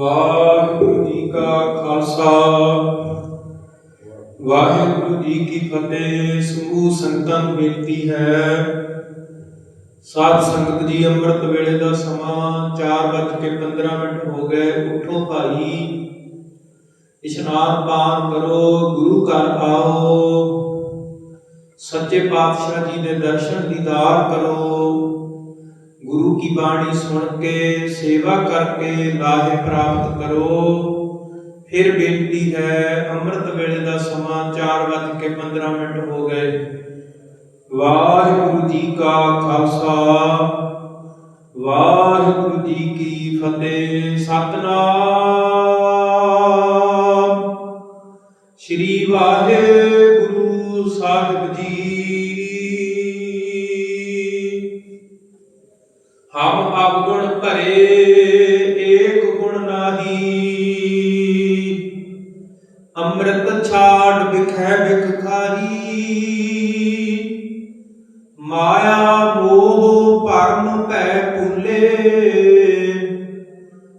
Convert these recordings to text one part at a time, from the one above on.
ਵਾਹਿਗੁਰੂ ਜੀ ਕਾ ਖਾਲਸਾ। ਵਾਹਿਗੁਰੂ ਜੀ ਕੀ ਫਤਿਹ। ਸਮੂਹ ਸੰਗਤਾਂ ਨੂੰ ਬੇਨਤੀ ਹੈ, ਸਾਧ ਸੰਗਤ ਜੀ ਅੰਮ੍ਰਿਤ ਵੇਲੇ ਦਾ ਸਮਾਂ 4:15 ਮਿੰਟ ਹੋ ਗਏ। ਉਠੋ ਭਾਈ, ਇਸ਼ਨਾਨ ਪਾਨ ਕਰੋ, ਗੁਰੂ ਘਰ ਆਓ। ਸੱਚੇ ਪਾਤਸ਼ਾਹ ਜੀ ਦੇ ਦਰਸ਼ਨ ਦੀਦਾਰ ਕਰੋ। ਗੁਰੂ ਕੀ ਬਾਣੀ ਸੁਣ ਕੇ, ਸੇਵਾ ਕਰਕੇ ਲਾਹੇ ਪ੍ਰਾਪਤ ਕਰੋ। ਫਿਰ ਬੇਨਤੀ ਹੈ, ਅੰਮ੍ਰਿਤ ਵੇਲੇ ਦਾ ਸਮਾਂ 4:15 ਮਿੰਟ ਹੋ ਗਏ। ਵਾਹਿਗੁਰੂ ਜੀ ਕਾ ਖਾਲਸਾ। ਵਾਹਿਗੁਰੂ ਜੀ ਕੀ ਫਤਿਹ। ਸਤਨਾਮ। ਸ੍ਰੀ ਵਾਹਿਗੁਰੂ ਸਾਹਿਬ ਹਮ ਅਵਗੁਣ ਭਰੇ, ਏਕ ਗੁਣ ਨਾਹੀ। ਅੰਮ੍ਰਿਤ ਛਾੜ ਬਿਖੈ ਬਿਖ ਖਾਰੀ ਮਾਇਆ ਮੋਹ ਭਰਮ ਭੈ ਭੁਲੇ।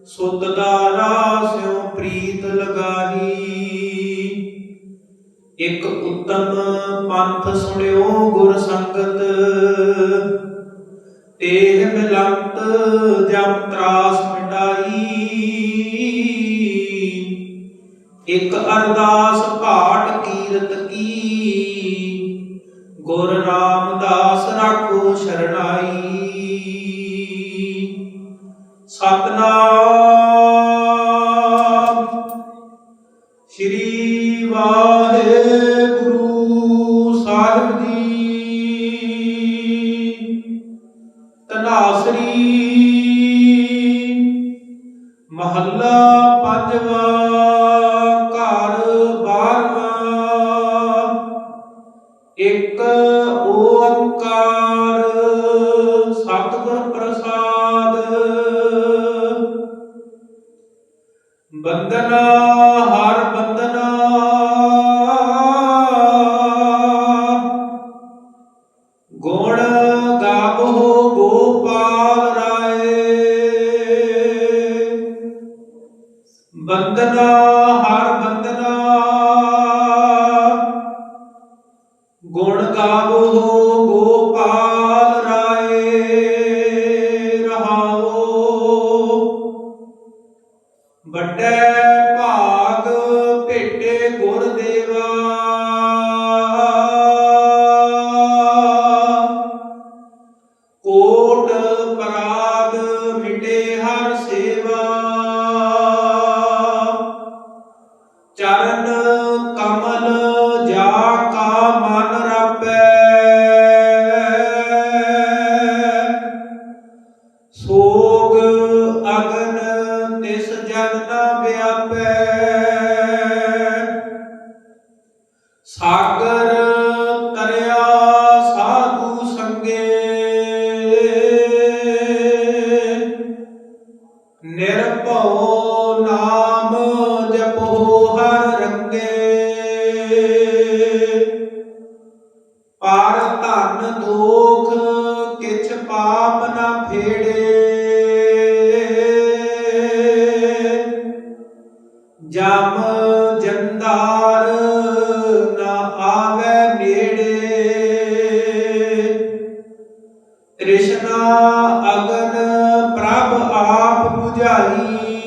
ਸੁਤ ਦਾਰਾ ਸਿਉ ਪ੍ਰੀਤ ਲਗਾਈ ਇਕ ਉਤਮ ਪੰਥ ਸੁਣਿਓ ਗੁਰ ਸੰਗਤ। ਤੇਹ ਮਿਲੰਤ ਜਮ ਤਰਾਸ ਮਿਟਾਈ ਇਕ ਅਰਦਾਸ ਭਾਟ ਕੀਰਤ ਕੀ। ਗੁਰ ਰਾਮਦਾਸ ਰਾਖੋ ਸ਼ਰਣਾਈ ਸਤਨਾਮ। ਸ੍ਰੀ ਵਾ ਮਹੱਲਾ ਪੰਜਵਾ ਘਰ ਬਾਰਵਾ। ਇੱਕ ਓੰਕਾਰ ਸਤਿਗੁਰ ਪ੍ਰਸਾਦ। ਬੰਦਨਾ ਹਰ ਬੰਦਨਾ ਗੁਣ ਬੰਦਨਾ ਹਰ ਬੰਦਨਾ ਗੁਣ ਗਾਵੋ, ਗੋਪਾਲ ਰਾਏ, ਰਹਾਓ। ਵੱਡੇ ਭਾਗ ਭੇਟੇ ਗੁਰ ਦੇਵਾ। ਕੋਟ ਪਰਾ ਚਰਨ ਕਮਲ ਜਾ ਕਾ ਮਨ ਰਪੈ। ਸੋਗ ਅਗਨ ਤਿਸ ਜਨ ਨ ਵਿਆਪੈ। ਸਾਗਰ ਤਰਿਆ ਸਾਧੂ ਸੰਗੇ। ਨਿਰਭਉ ਪਰ ਧਨ ਦੋਖ, ਕਿਛ ਪਾਪ ਨਾ ਫੇੜੇ। ਜਮ ਜੰਦਾਰ ਨਾ ਆਵੇ ਨੇੜੇ। ਕ੍ਰਿਸ਼ਨਾ ਅਗਨ ਪ੍ਰਭ ਆਪ 부ਝਾਈ